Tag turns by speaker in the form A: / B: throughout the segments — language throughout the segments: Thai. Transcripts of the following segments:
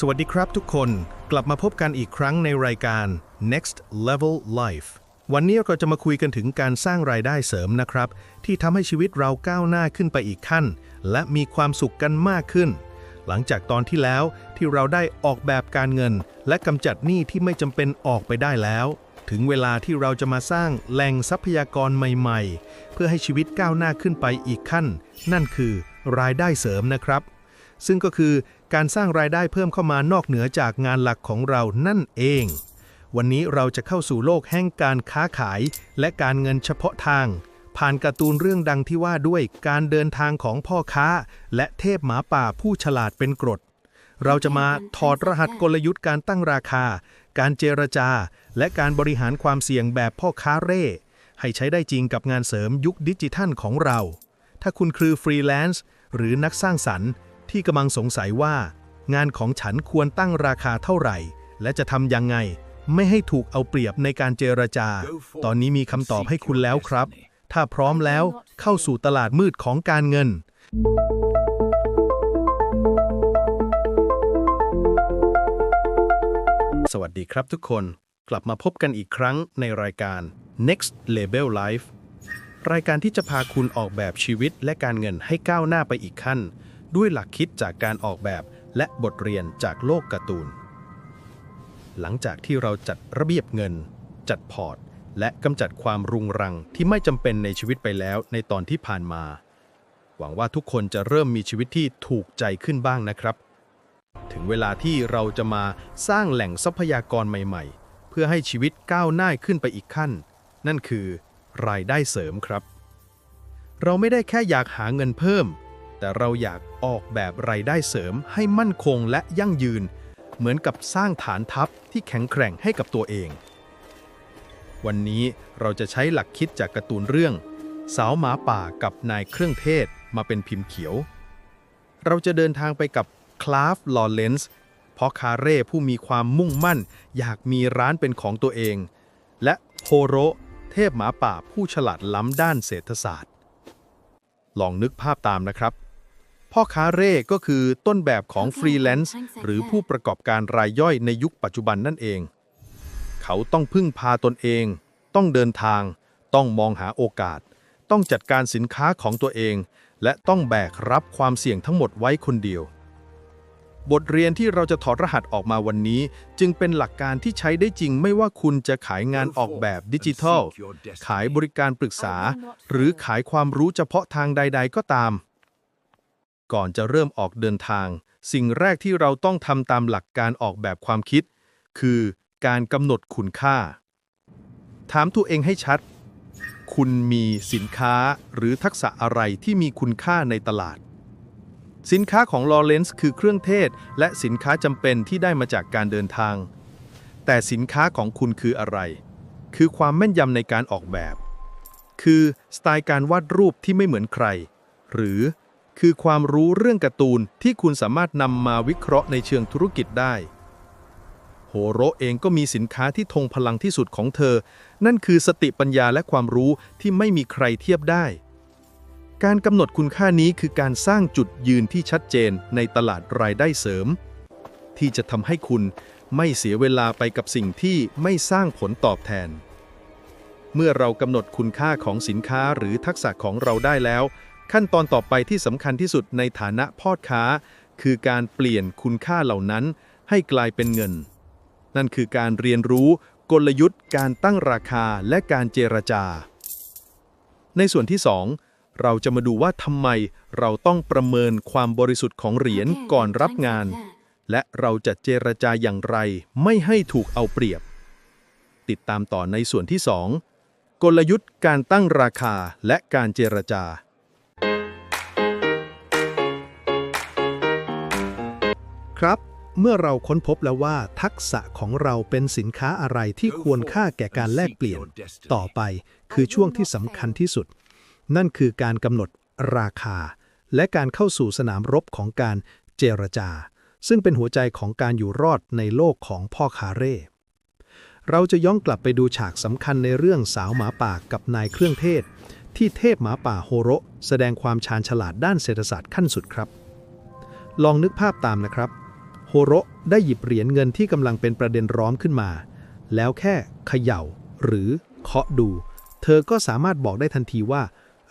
A: สวัสดีครับทุกคนกลับมาพบกันอีกครั้งในรายการ Next Level Life วันนี้เราจะมาคุยกันถึงการสร้างรายได้เสริมนะครับ ที่ทำให้ชีวิตเราก้าวหน้าขึ้นไปอีกขั้น และมีความสุขกันมากขึ้น หลังจากตอนที่แล้วที่เราได้ออกแบบการเงิน และกำจัดหนี้ที่ไม่จำเป็นออกไปได้แล้ว ถึงเวลาที่เราจะมาสร้างแหล่งทรัพยากรใหม่ ๆ เพื่อให้ชีวิตก้าวหน้าขึ้นไปอีกขั้น นั่นคือ รายได้เสริมนะครับ ซึ่งก็คือการสร้างรายได้เพิ่มเข้ามานอกเหนือจากงานหลักของเรานั่นเอง วันนี้เราจะเข้าสู่โลกแห่งการค้าขาย และการเงินเฉพาะทาง ผ่านการ์ตูนเรื่องดังที่ว่าด้วยการเดินทางของพ่อค้า และเทพหมาป่าผู้ฉลาดเป็นกรด เราจะมาถอดรหัสกลยุทธ์การตั้งราคา การเจรจา และการบริหารความเสี่ยงแบบพ่อค้าเร่ ให้ใช้ได้จริงกับงานเสริมยุคดิจิทัลของเรา ถ้าคุณคือฟรีแลนซ์หรือนักสร้างสรรค์ ที่กำลังสงสัยว่า งานของฉันควรตั้งราคาเท่าไหร่ และจะทำยังไง ไม่ให้ถูกเอาเปรียบในการเจรจา ตอนนี้มีคำตอบให้คุณแล้วครับ ถ้าพร้อมแล้วเข้าสู่ตลาดมืดของการเงิน สวัสดีครับทุกคนกลับมาพบกันอีกครั้งในรายการ Next Level Life รายการที่จะพาคุณออกแบบชีวิตและการเงินให้ก้าวหน้าไปอีกขั้น ด้วยหลักคิดจากการออกแบบและบทเรียนจากโลกการ์ตูน หลังจากที่เราจัดระเบียบเงิน จัดพอร์ต และกำจัดความรุงรังที่ไม่จำเป็นในชีวิตไปแล้วในตอนที่ผ่านมา หวังว่าทุกคนจะเริ่มมีชีวิตที่ถูกใจขึ้นบ้างนะครับ ถึงเวลาที่เราจะมาสร้างแหล่งทรัพยากรใหม่ ๆ เพื่อให้ชีวิตก้าวหน้าขึ้นไปอีกขั้น นั่นคือ รายได้เสริมครับ เราไม่ได้แค่อยากหาเงินเพิ่ม แต่เราอยากออกแบบรายได้เสริมให้มั่นคงและยั่งยืน เหมือนกับสร้างฐานทัพที่แข็งแกร่งให้กับตัวเอง วันนี้เราจะใช้หลักคิดจากการ์ตูนเรื่อง สาวหมาป่ากับนายเครื่องเทศมาเป็นพิมพ์เขียว เราจะเดินทางไปกับคลาฟลอเรนซ์เพราะคาเร่ผู้มีความมุ่งมั่น อยากมีร้านเป็นของตัวเอง และโฮโรเทพหมาป่าผู้ฉลาดล้ำด้านเศรษฐศาสตร์ ลองนึกภาพตามนะครับ พ่อค้าเร่ก็คือต้นแบบของฟรีแลนซ์หรือผู้ประกอบการรายย่อยในยุคปัจจุบันนั่นเอง เขาต้องพึ่งพาตนเอง ต้องเดินทาง ต้องมองหาโอกาส ต้องจัดการสินค้าของตัวเอง และต้องแบกรับความเสี่ยงทั้งหมดไว้คนเดียว บทเรียนที่เราจะถอดรหัสออกมาวันนี้ จึงเป็นหลักการที่ใช้ได้จริงไม่ว่าคุณจะขายงานออกแบบดิจิทัล ขายบริการปรึกษา หรือขายความรู้เฉพาะทางใด ๆ ก็ตาม ก่อนจะเริ่มออกเดินทาง สิ่งแรกที่เราต้องทำตามหลักการออกแบบความคิด คือการกำหนดคุณค่า ถามตัวเองให้ชัด คุณมีสินค้าหรือทักษะอะไรที่มีคุณค่าในตลาด สินค้าของลอเรนซ์คือเครื่องเทศ และสินค้าจำเป็นที่ได้มาจากการเดินทาง แต่สินค้าของคุณคืออะไร คือความแม่นยำในการออกแบบ คือสไตล์การวาดรูปที่ไม่เหมือนใคร หรือ คือความรู้เรื่องการ์ตูนที่คุณสามารถนำมาวิเคราะห์ในเชิงธุรกิจได้ โฮโรเองก็มีสินค้าที่ทงพลังที่สุดของเธอ นั่นคือสติปัญญาและความรู้ที่ไม่มีใครเทียบได้ การกำหนดคุณค่านี้คือการสร้างจุดยืนที่ชัดเจนในตลาดรายได้เสริม ที่จะทำให้คุณไม่เสียเวลาไปกับสิ่งที่ไม่สร้างผลตอบแทน เมื่อเรากำหนดคุณค่าของสินค้าหรือทักษะของเราได้แล้ว ขั้นตอนต่อไปที่สำคัญที่สุดในฐานะพ่อค้า คือการเปลี่ยนคุณค่าเหล่านั้นให้กลายเป็นเงิน นั่นคือการเรียนรู้กลยุทธ์ การตั้งราคาและการเจรจา ในส่วนที่ 2 เราจะมาดูว่าทำไมเราต้องประเมินความบริสุทธิ์ของเหรียญก่อนรับงาน และเราจะเจรจาอย่างไร ไม่ให้ถูกเอาเปรียบ ติดตามต่อในส่วนที่ 2 กลยุทธ์การตั้งราคาและการเจรจา
B: ครับ เมื่อเราค้นพบแล้วว่าทักษะของเราเป็นสินค้าอะไรที่ควรค่าแก่การแลกเปลี่ยน ต่อไปคือช่วงที่สำคัญที่สุด นั่นคือการกำหนดราคา และการเข้าสู่สนามรบของการเจรจา ซึ่งเป็นหัวใจของการอยู่รอดในโลกของพ่อคาเร่เราจะย้อนกลับไปดูฉากสำคัญในเรื่องสาวหมาป่ากับนายเครื่องเทศ ที่เทพหมาป่าโฮโรแสดงความชาญฉลาดด้านเศรษฐศาสตร์ขั้นสุดครับ ลองนึกภาพตามนะครับ โระ
A: ได้หยิบเหรียญเงินที่กำลังเป็นประเด็นร้อนขึ้นมา แล้วแค่เขย่า หรือเคาะดู เธอก็สามารถบอกได้ทันทีว่า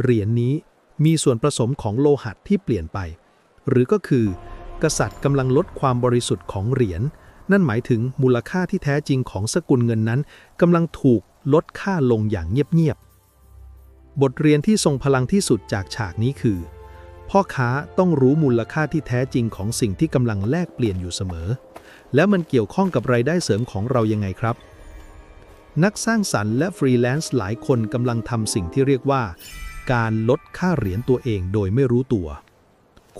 A: เหรียญนี้มีส่วนผสมของโลหะที่เปลี่ยนไป หรือก็คือ กษัตริย์กำลังลดความบริสุทธิ์ของเหรียญ นั่นหมายถึงมูลค่าที่แท้จริงของสกุลเงินนั้นกำลังถูกลดค่าลงอย่างเงียบๆบทเรียนที่ทรงพลังที่สุดจากฉากนี้คือ พ่อค้าต้องรู้มูลค่าที่แท้จริงของสิ่งที่กำลังแลกเปลี่ยนอยู่เสมอ แล้วมันเกี่ยวข้องกับรายได้เสริมของเรายังไงครับ นักสร้างสรรค์และฟรีแลนซ์หลายคนกำลังทำสิ่งที่เรียกว่า การลดค่าเหรียญตัวเองโดยไม่รู้ตัว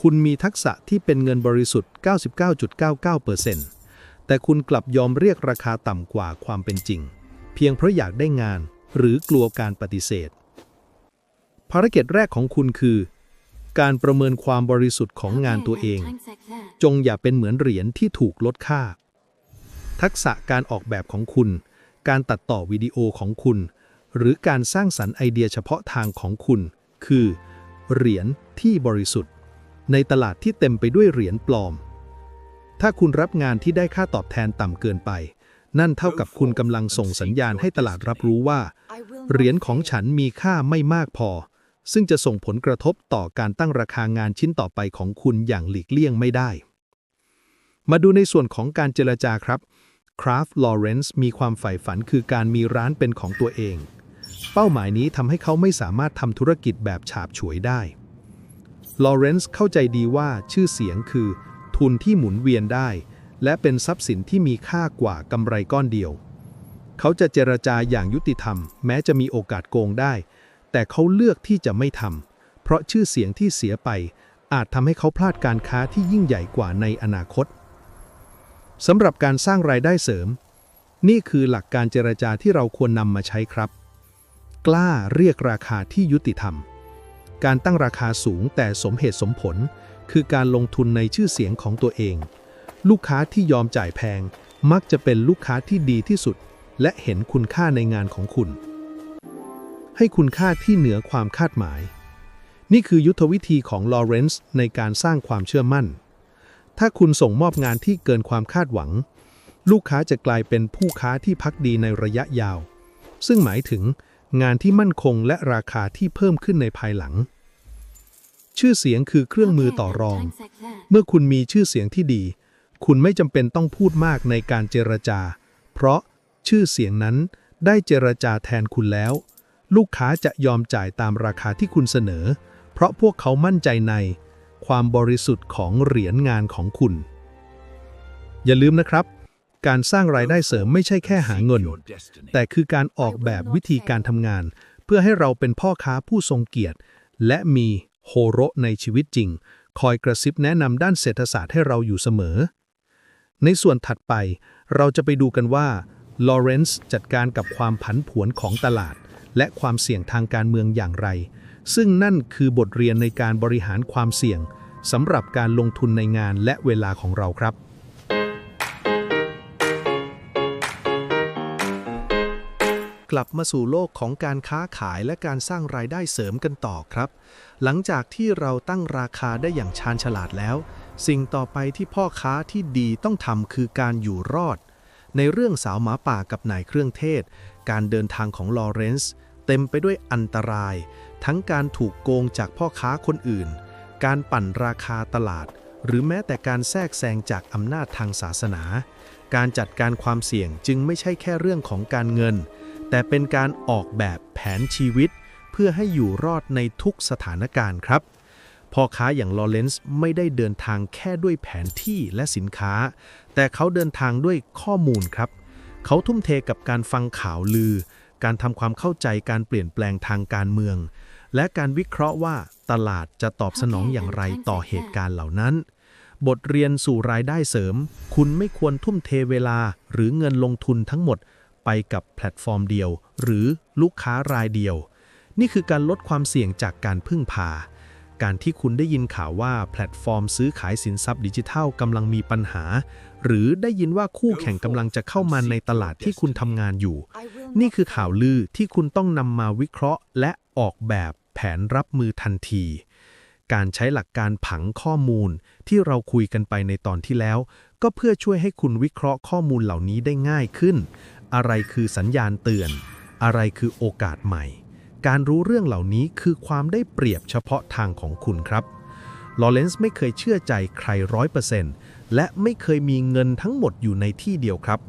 A: คุณมีทักษะที่เป็นเงินบริสุทธิ์ 99.99%แต่คุณกลับยอมเรียกราคาต่ำกว่าความเป็นจริง เพียงเพราะอยากได้งานหรือกลัวการปฏิเสธ ภารกิจแรกของคุณคือ การประเมินความบริสุทธิ์ของงานตัวเอง จงอย่าเป็นเหมือนเหรียญที่ถูกลดค่า ทักษะการออกแบบของคุณ การตัดต่อวิดีโอของคุณ หรือการสร้างสรรค์ไอเดียเฉพาะทางของคุณ คือ เหรียญที่บริสุทธิ์ ในตลาดที่เต็มไปด้วยเหรียญปลอม ถ้าคุณรับงานที่ได้ค่าตอบแทนต่ำเกินไป นั่นเท่ากับคุณกำลังส่งสัญญาณให้ตลาดรับรู้ว่า เหรียญของฉันมีค่าไม่มากพอ ซึ่งจะส่งผลกระทบต่อการตั้งราคางานชิ้นต่อไปของคุณอย่างหลีกเลี่ยงไม่ได้ มาดูในส่วนของการเจรจาครับ Kraft Lawrence มีความใฝ่ฝันคือการมีร้านเป็นของตัวเอง เป้าหมายนี้ทำให้เขาไม่สามารถทำธุรกิจแบบฉาบฉวยได้ Lawrence เข้าใจดีว่าชื่อเสียงคือ ทุนที่หมุนเวียนได้ และเป็นทรัพย์สินที่มีค่ากว่ากำไรก้อนเดียว เขาจะเจรจาอย่างยุติธรรม แม้จะมีโอกาสโกงได้ แต่เขาเลือกที่จะไม่ทำเพราะชื่อเสียงที่เสียไป อาจทำให้เขาพลาดการค้าที่ยิ่งใหญ่กว่าในอนาคตสำหรับการสร้างรายได้เสริม นี่คือหลักการเจรจาที่เราควรนำมาใช้ครับ กล้าเรียกราคาที่ยุติธรรม การตั้งราคาสูงแต่สมเหตุสมผล คือการลงทุนในชื่อเสียงของตัวเอง ลูกค้าที่ยอมจ่ายแพง มักจะเป็นลูกค้าที่ดีที่สุด และเห็นคุณค่าในงานของคุณ ให้คุณค่าที่เหนือความคาดหมาย นี่คือยุทธวิธีของลอเรนซ์ในการสร้างความเชื่อมั่น ถ้าคุณส่งมอบงานที่เกินความคาดหวัง ลูกค้าจะกลายเป็นผู้ค้าที่พักดีในระยะยาว ซึ่งหมายถึงงานที่มั่นคงและราคาที่เพิ่มขึ้นในภายหลัง ชื่อเสียงคือเครื่องมือต่อรอง เมื่อคุณมีชื่อเสียงที่ดี คุณไม่จำเป็นต้องพูดมากในการเจรจา เพราะชื่อเสียงนั้นได้เจรจาแทนคุณแล้ว ลูกค้าจะยอมจ่ายตามราคาที่คุณเสนอ เพราะพวกเขามั่นใจใน ความบริสุทธิ์ของเหรียญงานของคุณ อย่าลืมนะครับ การสร้างรายได้เสริมไม่ใช่แค่หาเงิน แต่คือการออกแบบวิธีการทำงาน เพื่อให้เราเป็นพ่อค้าผู้ทรงเกียรติ และมีโฮโรในชีวิตจริง คอยกระซิบแนะนำด้านเศรษฐศาสตร์ให้เราอยู่เสมอ ในส่วนถัดไป เราจะไปดูกันว่าลอเรนซ์จัดการกับความผันผวนของตลาด และความเสี่ยงทางการเมืองอย่างไร ซึ่งนั่นคือบทเรียนในการบริหารความเสี่ยงสำหรับการลงทุนในงานและเวลาของเราครับ กลับมาสู่โลกของการค้าขายและการสร้างรายได้เสริมกันต่อครับ หลังจากที่เราตั้งราคาได้อย่างชาญฉลาดแล้ว สิ่งต่อไปที่พ่อค้าที่ดีต้องทำคือการอยู่รอด ในเรื่องสาวหมาป่ากับนายเครื่องเทศ การเดินทางของลอเรนซ์ เต็มไปด้วยอันตราย ทั้งการถูกโกงจากพ่อค้าคนอื่น การปั่นราคาตลาด หรือแม้แต่การแทรกแซงจากอำนาจทางศาสนา การจัดการความเสี่ยงจึงไม่ใช่แค่เรื่องของการเงิน แต่เป็นการออกแบบแผนชีวิต เพื่อให้อยู่รอดในทุกสถานการณ์ครับพ่อค้าอย่างลอเรนซ์ไม่ได้เดินทางแค่ด้วยแผนที่และสินค้า แต่เขาเดินทางด้วยข้อมูลครับ เขาทุ่มเทกับการฟังข่าวลือ การทำความเข้าใจการเปลี่ยนแปลงทางการเมือง และการวิเคราะห์ว่าตลาดจะตอบสนองอย่างไรต่อเหตุการณ์เหล่านั้น บทเรียนสู่รายได้เสริม คุณไม่ควรทุ่มเทเวลาหรือเงินลงทุนทั้งหมดไปกับแพลตฟอร์มเดียว หรือลูกค้ารายเดียว นี่คือการลดความเสี่ยงจากการพึ่งพา การที่คุณได้ยินข่าวว่าแพลตฟอร์มซื้อขายสินทรัพย์ดิจิทัลกำลังมีปัญหา หรือได้ยินว่าคู่แข่งกำลังจะเข้ามาในตลาดที่คุณทำงานอยู่ นี่คือข่าวลือที่คุณต้องนำมาวิเคราะห์ และออกแบบแผนรับมือทันที การใช้หลักการผังข้อมูลที่เราคุยกันไปในตอนที่แล้ว ก็เพื่อช่วยให้คุณวิเคราะห์ข้อมูลเหล่านี้ได้ง่ายขึ้น อะไรคือสัญญาณเตือน อะไรคือโอกาสใหม่ การรู้เรื่องเหล่านี้คือความได้เปรียบเฉพาะทางของคุณครับลอเรนซ์ไม่เคยเชื่อใจใครร้อยเปอร์เซ็นต์และไม่เคยมีเงินทั้งหมดอยู่ในที่เดียวครับ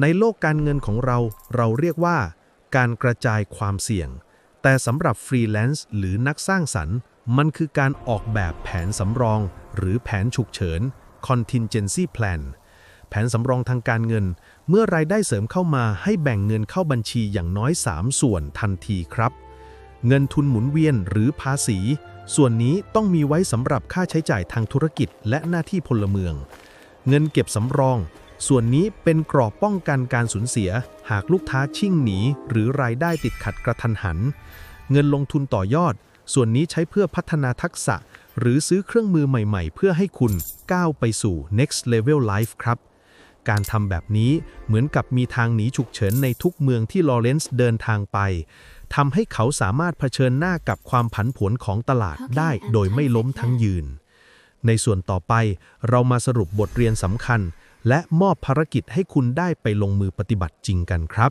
A: ในโลกการเงินของเรา เราเรียกว่า การกระจายความเสี่ยง แต่สำหรับฟรีแลนซ์หรือนักสร้างสรรค์ มันคือการออกแบบแผนสำรอง หรือแผนฉุกเฉิน contingency plan แผนสำรองทางการเงิน เมื่อรายได้เสริมเข้ามาให้แบ่งเงินเข้าบัญชีอย่างน้อย 3 ส่วนทันทีครับ เงินทุนหมุนเวียนหรือภาษี ส่วนนี้ต้องมีไว้สำหรับค่าใช้จ่ายทางธุรกิจและหน้าที่พลเมือง เงินเก็บสำรอง ส่วนนี้เป็นกรอบป้องกันการสูญเสีย หากลูกค้าชิ่งหนี หรือรายได้ติดขัดกระทันหัน เงินลงทุนต่อยอด ส่วนนี้ใช้เพื่อพัฒนาทักษะ หรือซื้อเครื่องมือใหม่ ๆ เพื่อให้คุณก้าวไปสู่ next level life ครับการทำแบบนี้เหมือนกับมีทางหนีฉุกเฉินในทุกเมืองที่ลอเรนซ์เดินทางไป ทำให้เขาสามารถเผชิญหน้ากับความผันผวนของตลาดได้โดยไม่ล้มทั้งยืน ในส่วนต่อไปเรามาสรุปบทเรียนสำคัญ และมอบภารกิจให้คุณได้ไปลงมือปฏิบัติจริงกันครับ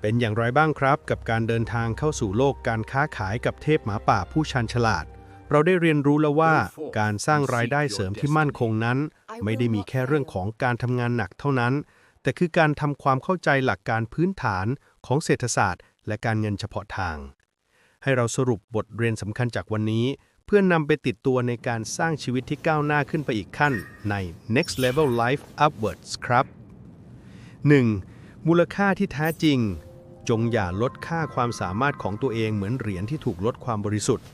A: เป็นอย่างไรบ้างครับ กับการเดินทางเข้าสู่โลกการค้าขายกับเทพหมาป่าผู้ชันฉลาด เราได้เรียนรู้แล้วว่า การสร้างรายได้เสริมที่มั่นคงนั้น ไม่ได้มีแค่เรื่องของการทำงานหนักเท่านั้น แต่คือการทำความเข้าใจหลักการพื้นฐานของเศรษฐศาสตร์ และการเงินเฉพาะทาง ให้เราสรุปบทเรียนสำคัญจากวันนี้ เพื่อนนำไปติดตัวในการสร้างชีวิตที่ก้าวหน้าขึ้นไปอีกขั้นใน next level life upwards ครับ 1. มูลค่าที่แท้จริง จงอย่าลดค่าความสามารถของตัวเองเหมือนเหรียญที่ถูกลดความบริสุทธิ์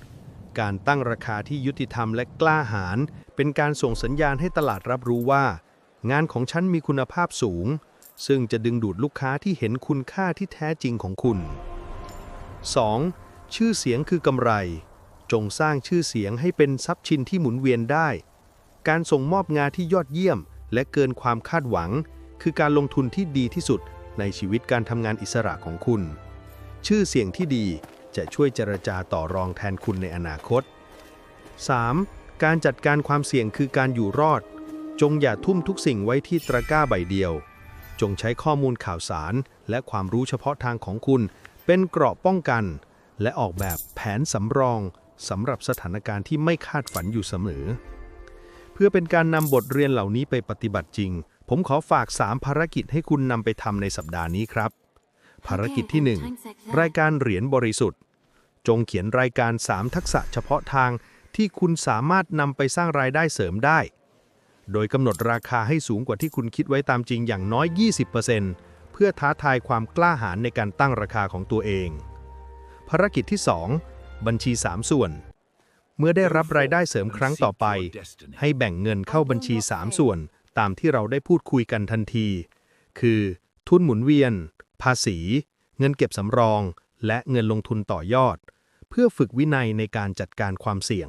A: การตั้งราคาที่ยุติธรรมและกล้าหาญเป็นการส่งสัญญาณให้ตลาดรับรู้ว่า งานของฉันมีคุณภาพสูง ซึ่งจะดึงดูดลูกค้าที่เห็นคุณค่าที่แท้จริงของคุณ 2. ชื่อเสียงคือกำไร จงสร้างชื่อเสียงให้เป็นทรัพย์ชินที่หมุนเวียนได้ การส่งมอบงานที่ยอดเยี่ยม และเกินความคาดหวัง คือการลงทุนที่ดีที่สุดในชีวิตการทำงานอิสระของคุณ ชื่อเสียงที่ดีจะช่วยเจรจาต่อรองแทนคุณในอนาคต 3. การจัดการความเสี่ยงคือการอยู่รอด จงอย่าทุ่มทุกสิ่งไว้ที่ตะกร้าใบเดียว จงใช้ข้อมูลข่าวสาร และความรู้เฉพาะทางของคุณ เป็นเกราะป้องกัน และออกแบบแผนสำรองสำหรับสถานการณ์ที่ไม่คาดฝันอยู่เสมอ เพื่อเป็นการนำบทเรียนเหล่านี้ไปปฏิบัติจริง ผมขอฝาก 3 ภารกิจให้คุณนำไปทำในสัปดาห์นี้ครับ ภารกิจที่ 1 รายการเหรียญบริสุทธิ์ จงเขียนรายการ 3 ทักษะเฉพาะทางที่คุณสามารถนำไปสร้างรายได้เสริมได้ โดยกำหนดราคาให้สูงกว่าที่คุณคิดไว้ตามจริงอย่างน้อย 20%เพื่อท้าทายความกล้าหาญในการตั้งราคาของตัวเอง ภารกิจที่ 2 บัญชี 3 ส่วน เมื่อได้รับรายได้เสริมครั้งต่อไป ให้แบ่งเงินเข้าบัญชี 3 ส่วน ตามที่เราได้พูดคุยกันทันที คือ ทุนหมุนเวียน ภาษี เงินเก็บสำรอง และเงินลงทุนต่อยอด เพื่อฝึกวินัยในการจัดการความเสี่ยง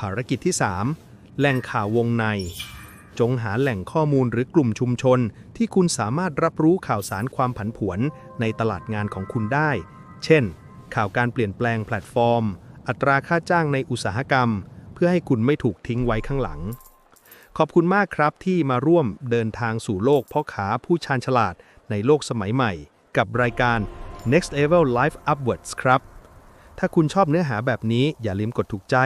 A: ภารกิจที่ 3 แหล่งข่าววงใน จงหาแหล่งข้อมูลหรือกลุ่มชุมชน ที่คุณสามารถรับรู้ข่าวสารความผันผวนในตลาดงานของคุณได้ เช่น ข่าวการเปลี่ยนแปลงแพลตฟอร์ม อัตราค่าจ้างในอุตสาหกรรม เพื่อให้คุณไม่ถูกทิ้งไว้ข้างหลัง ขอบคุณมากครับที่มาร่วมเดินทางสู่โลกพ่อขาผู้ชาญฉลาดในโลกสมัยใหม่ กับรายการ Next Level Life Upwards ครับ ถ้าคุณชอบเนื้อหาแบบนี้อย่าลืมกดถูกใจ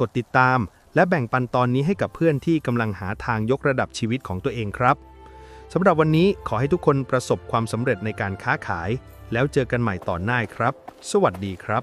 A: กดติดตาม และแบ่งปันตอนนี้ให้กับเพื่อนที่กำลังหาทางยกระดับชีวิตของตัวเองครับสำหรับวันนี้ขอให้ทุกคนประสบความสำเร็จในการค้าขาย แล้วเจอกันใหม่ตอนหน้าครับ สวัสดีครับ